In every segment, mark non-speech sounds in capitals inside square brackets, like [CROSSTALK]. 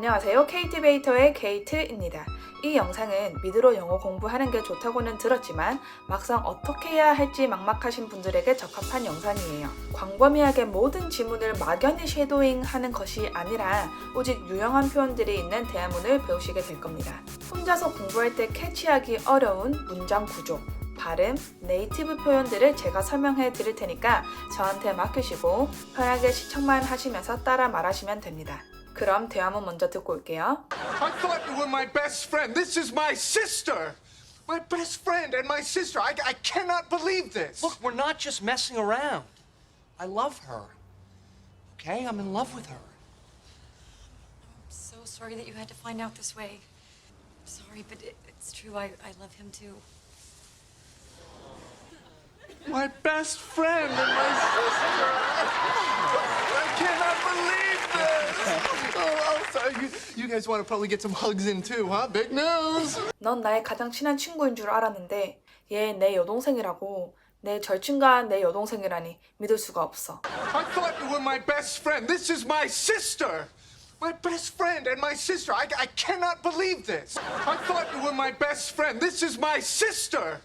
안녕하세요. KT 베이터의 케이트입니다. 이 영상은 미드로 영어 공부하는 게 좋다고는 들었지만 막상 어떻게 해야 할지 막막하신 분들에게 적합한 영상이에요. 광범위하게 모든 지문을 막연히 쉐도잉 하는 것이 아니라 오직 유용한 표현들이 있는 대화문을 배우시게 될 겁니다. 혼자서 공부할 때 캐치하기 어려운 문장 구조, 발음, 네이티브 표현들을 제가 설명해 드릴 테니까 저한테 맡기시고 편하게 시청만 하시면서 따라 말하시면 됩니다. 그럼 대화문 먼저 듣고 올게요. I thought you were my best friend. This is my sister. My best friend and my sister. I, I cannot believe this. Look, we're not just messing around. I love her. Okay? I'm in love with her. so sorry that you had to find out this way. Sorry, but it, it's true. I, I love him too. my best friend and my sister. I cannot believe this. Oh, oh sorry. You, you guys want to probably get some hugs in too, huh? Big news. 넌 나의 가장 친한 친구인 줄 알았는데 얘 내 여동생이라고 내 절친과 내 여동생이라니 믿을 수가 없어. I thought you were my best friend. This is my sister. My best friend and my sister. I, I cannot believe this. I thought you were my best friend. This is my sister.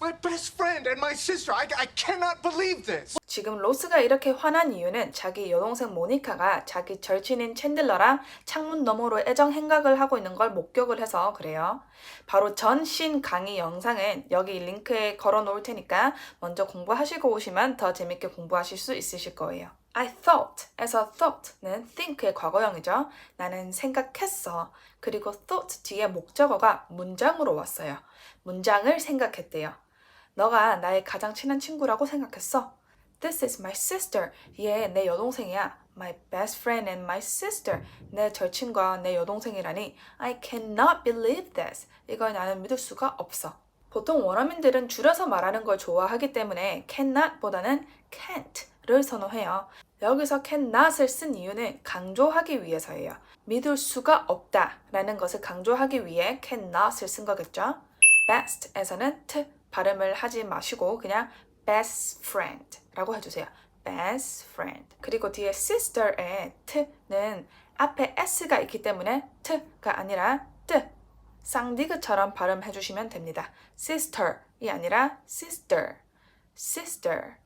My best friend and my sister. I, I cannot believe this. 지금 로스가 이렇게 화난 이유는 자기 여동생 모니카가 자기 절친인 챈들러랑 창문 너머로 애정 행각을 하고 있는 걸 목격을 해서 그래요. 바로 전 신 강의 영상은 여기 링크에 걸어 놓을 테니까 먼저 공부하시고 오시면 더 재밌게 공부하실 수 있으실 거예요. I thought 에서 thought는 think의 과거형이죠. 나는 생각했어. 그리고 thought 뒤에 목적어가 문장으로 왔어요. 문장을 생각했대요. 너가 나의 가장 친한 친구라고 생각했어. This is my sister. 얘 내 여동생이야. My best friend and my sister. 내 절친과 내 여동생이라니. I cannot believe this. 이걸 나는 믿을 수가 없어. 보통 원어민들은 줄여서 말하는 걸 좋아하기 때문에 cannot보다는 can't를 선호해요. 여기서 cannot을 쓴 이유는 강조하기 위해서예요. 믿을 수가 없다 라는 것을 강조하기 위해 cannot을 쓴 거겠죠. best에서는 t 발음을 하지 마시고 그냥 best friend라고 해주세요. best friend. 그리고 뒤에 sister의 t는 앞에 s가 있기 때문에 t가 아니라 t 쌍디그처럼 발음해 주시면 됩니다. sister이 아니라 sister, sister.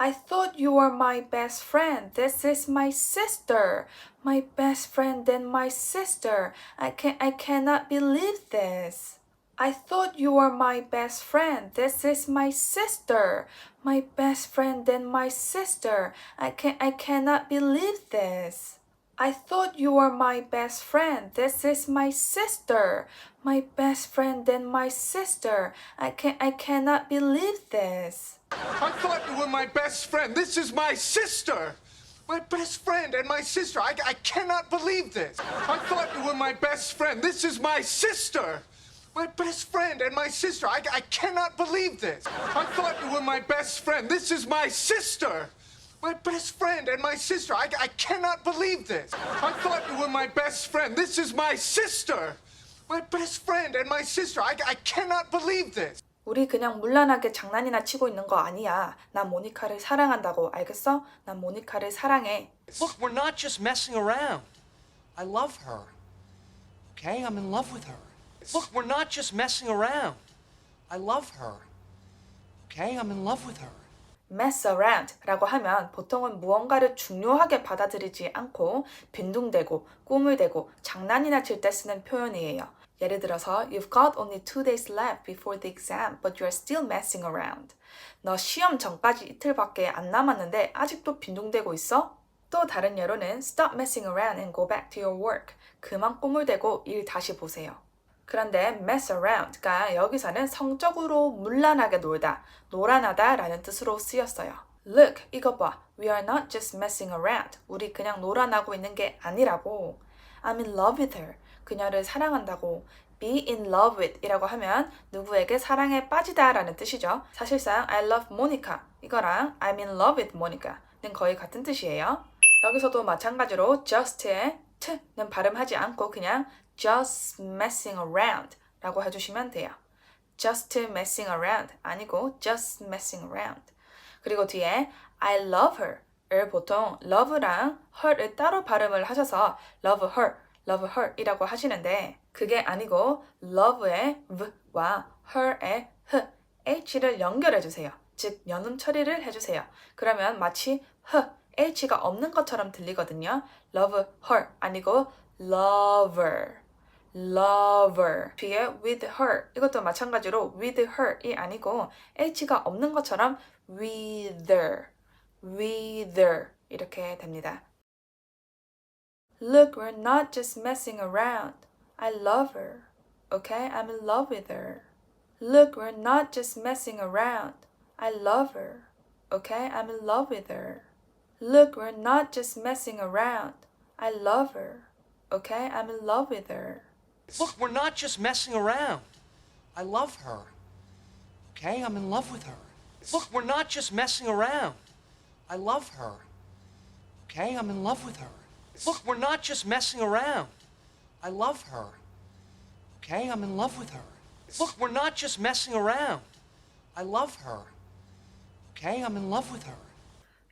I thought you were my best friend. This is my sister. My best friend and my sister. I can I cannot believe this. I thought you were my best friend. This is my sister. My best friend and my sister. I can I cannot believe this. I thought you were my best friend. This is my sister. My best friend and my sister. I can I cannot believe this. I thought you were my best friend. This is my sister. My best friend and my sister. I, I cannot believe this. I thought you were my best friend. This is my sister. My best friend and my sister. I, I cannot believe this. I thought you were my best friend. This is my sister. My best friend and my sister. I, I cannot believe this. I thought you were my best friend. This is my sister. My best friend and my sister. I, I cannot believe this. 우리 그냥 물란하게 장난이나 치고 있는 거 아니야. 난 모니카를 사랑한다고 알겠어? 난 모니카를 사랑해. Look, we're not just messing around. I love her. Okay? I'm in love with her. Look, we're not just messing around. I love her. Okay? I'm in love with her. mess around 라고 하면 보통은 무언가를 중요하게 받아들이지 않고 빈둥대고 꿈을 대고 장난이나 칠 때 쓰는 표현이에요. 예를 들어서 You've got only two days left before the exam, but you're still messing around. 너 시험 전까지 이틀밖에 안 남았는데 아직도 빈둥대고 있어? 또 다른 예로는 Stop messing around and go back to your work. 그만 꿈을 대고 일 다시 보세요. 그런데 mess around가 여기서는 성적으로 문란하게 놀다, 노란하다 라는 뜻으로 쓰였어요. Look, 이거 봐. We are not just messing around. 우리 그냥 노란하고 있는 게 아니라고. I'm in love with her. 그녀를 사랑한다고. be in love with 이라고 하면 누구에게 사랑에 빠지다 라는 뜻이죠. 사실상 I love Monica 이거랑 I'm in love with Monica는 거의 같은 뜻이에요. 여기서도 마찬가지로 just의 t는 발음하지 않고 그냥 just messing around 라고 해주시면 돼요. just messing around 아니고 just messing around. 그리고 뒤에 I love her 을 보통 love랑 hurt을 따로 발음을 하셔서 love her, love her 이라고 하시는데 그게 아니고 love의 v와 her의 h, h를 연결해 주세요. 즉 연음 처리를 해주세요. 그러면 마치 h, h가 없는 것처럼 들리거든요. love her 아니고 lover, lover 뒤에 with her 이것도 마찬가지로 with her이 아니고 h가 없는 것처럼 with her, with her 이렇게 됩니다. Look, we're not just messing around. I love her. Okay, I'm in love with her. Look, we're not just messing around. I love her. Okay, I'm in love with her. Look, we're not just messing around. I love her. Okay, I'm in love with her. Look, we're not just messing around. I love her. Okay, I'm in love with her. Look, we're not just messing around. I love her. Okay, I'm in love with her. Look, we're not just messing around. I love her. Okay, I'm in love with her. Look, we're not just messing around. I love her. Okay, I'm in love with her.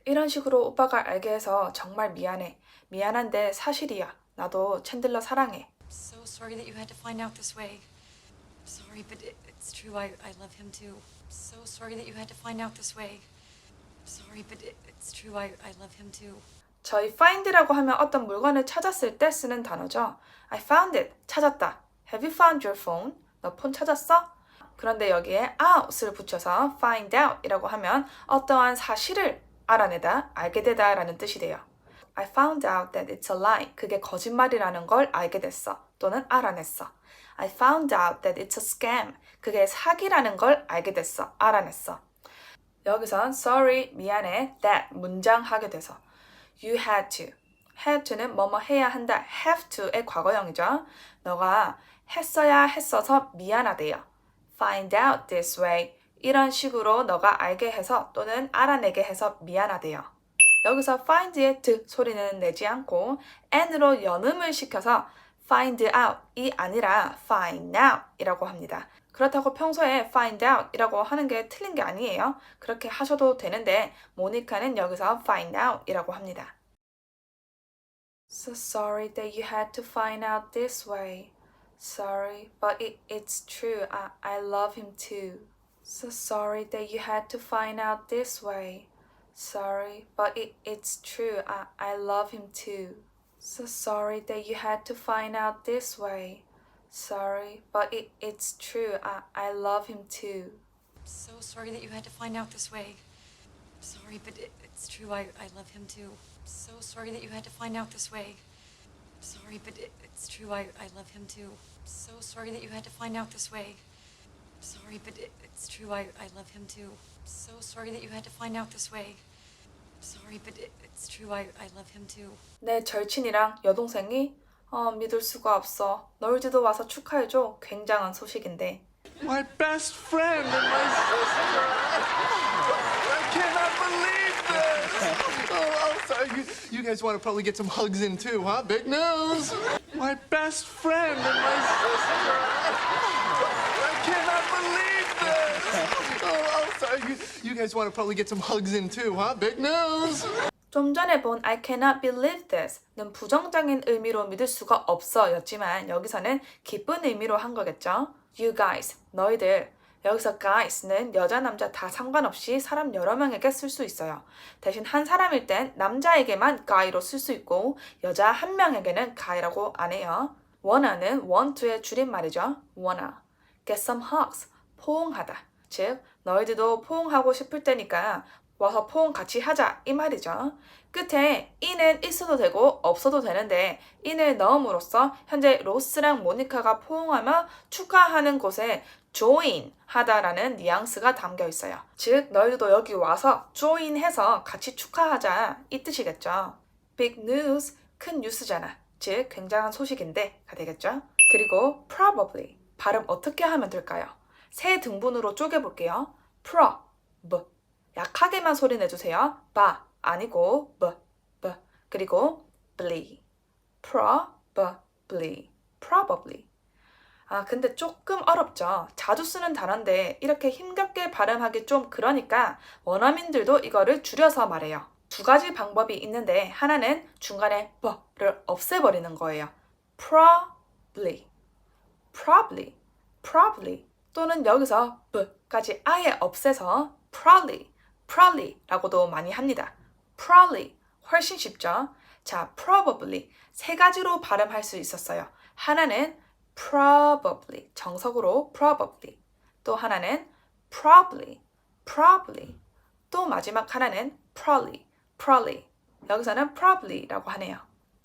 이런 식으로 오빠가 알게 해서 정말 미안해. 미안한데 사실이야. 나도 챈들러 사랑해. So sorry that you had to find out this way. I'm sorry, but it, it's true. I, I love him too. I'm so sorry that you had to find out this way. I'm sorry, but it, it's true. I, I love him too. 저희 find라고 하면 어떤 물건을 찾았을 때 쓰는 단어죠. I found it. 찾았다. Have you found your phone? 너 폰 찾았어? 그런데 여기에 out을 붙여서 find out 이라고 하면 어떠한 사실을 알아내다, 알게 되다 라는 뜻이 돼요. I found out that it's a lie. 그게 거짓말이라는 걸 알게 됐어. 또는 알아냈어. I found out that it's a scam. 그게 사기라는 걸 알게 됐어. 알아냈어. 여기선 sorry, 미안해, that 문장 하게 돼서 you had to. had to는 뭐뭐 해야 한다. have to의 과거형이죠. 너가 했어야 했어서 미안하대요. find out this way. 이런 식으로 너가 알게 해서 또는 알아내게 해서 미안하대요. 여기서 find의 d 소리는 내지 않고 n으로 연음을 시켜서 find out이 아니라 find out 이라고 합니다. 그렇다고 평소에 find out 이라고 하는 게 틀린 게 아니에요. 그렇게 하셔도 되는데 모니카는 여기서 find out 이라고 합니다. So sorry that you had to find out this way. Sorry, but it, it's true. I, I love him too. So sorry that you had to find out this way. Sorry, but it, it's true. I, I love him too. So sorry that you had to find out this way. Sorry, but it, it's true. I, I love him too. I'm so sorry that you had to find out this way. I'm sorry, but it, it's true. I, I love him too. I'm so sorry that you had to find out this way. I'm sorry, but it, it's true. I, I love him too. I'm so sorry that you had to find out this way. I'm sorry, but it, it's true. I, I love him too. I'm so sorry that you had to find out this way. I'm sorry, but it, it's true. I, I love him too. 내 절친이랑 여동생이 어, 믿을 수가 없어. 널지도 와서 축하해줘. 굉장한 소식인데. My best friend and my sister. I cannot believe this. Oh, I'm sorry. You, you guys want to probably get some hugs in too, huh? Big news. My best friend and my sister. I cannot believe this. Oh, I'm sorry. You, guys want to probably get some hugs in too, huh? Big news. 좀 전에 본 I cannot believe this는 부정적인 의미로 믿을 수가 없어 였지만 여기서는 기쁜 의미로 한 거겠죠. You guys, 너희들. 여기서 guys는 여자 남자 다 상관없이 사람 여러 명에게 쓸 수 있어요. 대신 한 사람일 땐 남자에게만 guy로 쓸 수 있고 여자 한 명에게는 guy라고 안 해요. wanna는 want to의 줄임말이죠. wanna. get some hugs. 포옹하다. 즉 너희들도 포옹하고 싶을 때니까 와서 포옹 같이 하자 이 말이죠. 끝에 in은 있어도 되고 없어도 되는데 in을 넣음으로써 현재 로스랑 모니카가 포옹하며 축하하는 곳에 join 하다라는 뉘앙스가 담겨 있어요. 즉 너희들도 여기 와서 join 해서 같이 축하하자 이 뜻이겠죠. big news 큰 뉴스잖아. 즉 굉장한 소식인데가 되겠죠. 그리고 probably 발음 어떻게 하면 될까요? 세 등분으로 쪼개볼게요. pro, 약하게만 소리 내주세요. 바 아니고 b, b 그리고 bly, probably, probably. 아 근데 조금 어렵죠. 자주 쓰는 단어인데 이렇게 힘겹게 발음하기 좀 그러니까 원어민들도 이거를 줄여서 말해요. 두 가지 방법이 있는데 하나는 중간에 b를 없애버리는 거예요. probably, probably, probably 또는 여기서 b까지 아예 없애서 probably, probably라고도 많이 합니다. probably 훨씬 쉽죠? 자, probably 세 가지로 발음할 수 있었어요. 하나는 probably 정석으로 probably 또 하나는 probably, probably 또 마지막 하나는 probably, probably 여기서는 probably라고 하네요.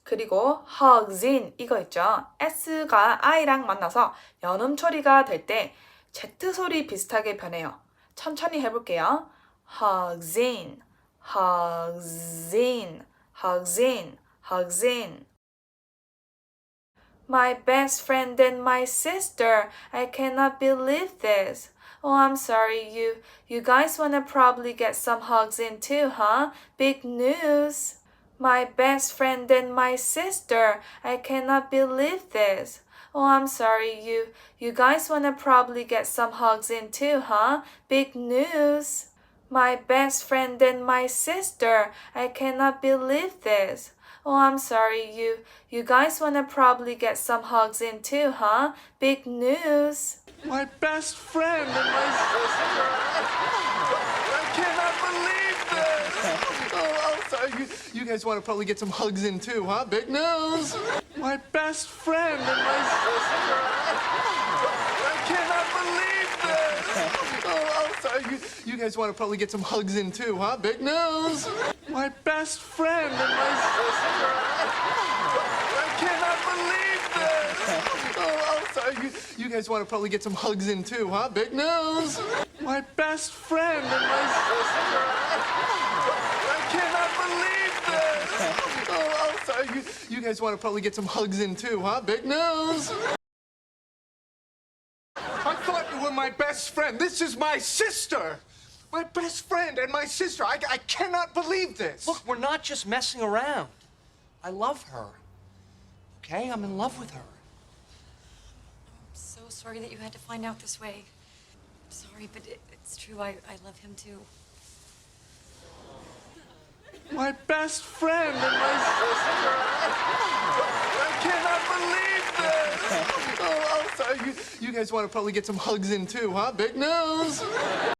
그리고 hugs in 이거 있죠. s가 i랑 만나서 연음 처리가 될때 z 소리 비슷하게 변해요. 천천히 해볼게요. hugs in, hugs in, hugs in, hugs in. My best friend and my sister. I cannot believe this. Oh, I'm sorry. You you guys wanna probably get some hugs in too, huh? Big news. My best friend and my sister. I cannot believe this. Oh, I'm sorry. You you guys wanna probably get some hugs in too, huh? Big news. My best friend and my sister. I cannot believe this. Oh, I'm sorry. You you guys wanna probably get some hugs in too, huh? Big news. My best friend and my sister. I cannot believe this. Oh, I'm sorry. You, you guys want to probably get some hugs in too, huh? Big news. My best friend and my sister. I cannot believe this. Oh, I'm sorry. You, you guys want to probably get some hugs in too, huh? Big news. My best friend and my sister. I cannot believe this. Oh, I'm sorry. You, you guys want to probably get some hugs in too, huh? Big news. My best friend and my sister. I cannot believe this. [LAUGHS] Oh, I'm sorry. You, you guys want to probably get some hugs in too, huh? Big news. I thought you were my best friend. This is my sister. My best friend and my sister. I, I cannot believe this. Look, we're not just messing around. I love her. Okay? I'm in love with her. I'm so sorry that you had to find out this way. Sorry, but it, it's true. I, I love him too. My best friend and my sister. I cannot believe this. [LAUGHS] Oh, I'm sorry. You, you guys want to probably get some hugs in too, huh? Big news.